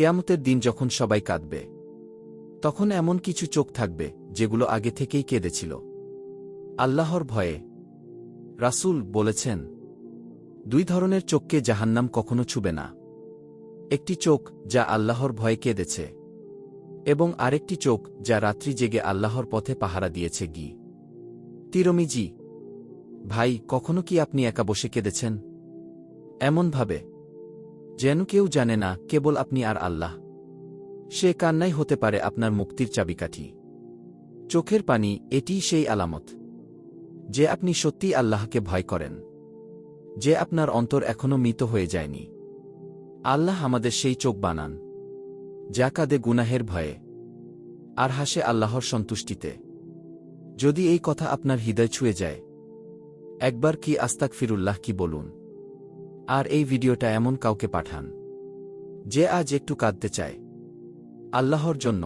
কেয়ামতের দিন যখন সবাই কাঁদবে, তখন এমন কিছু চোখ থাকবে, যেগুলো আগে থেকেই কেঁদেছিল। আল্লাহর ভয়ে রাসূল বলেছেন, দুই ধরনের চোখকে জাহান্নাম কখনো ছুবে না। একটি চোখ যা আল্লাহর ভয়ে কেঁদেছে এবং আরেকটি চোখ যা রাত্রি জেগে আল্লাহর পথে পাহারা দিয়েছে গি। তিরমিজি, ভাই, কখনো কি আপনি একা বসে কেঁদেছেন? এমনভাবে যেন কেউ জানে না, কেবল আপনি আর আল্লাহ। সে কান্নাই হতে পারে আপনার মুক্তির চাবিকাঠি। চোখের পানি এটিই সেই আলামত। যে আপনি সত্যিই আল্লাহকে ভয় করেন। যে আপনার অন্তর এখনও মৃত হয়ে যায়নি। আল্লাহ আমাদের সেই চোখ বানান। যা কাঁদে গুনাহের ভয়ে। আর হাসে আল্লাহর সন্তুষ্টিতে। যদি এই কথা আপনার হৃদয় ছুঁয়ে যায়। একবার কি আস্তাক ফিরুল্লাহ কি বলুন? আর এই ভিডিওটা এমন কাউকে পাঠান যে আজ একটু কাঁদতে চায়। আল্লাহর জন্য।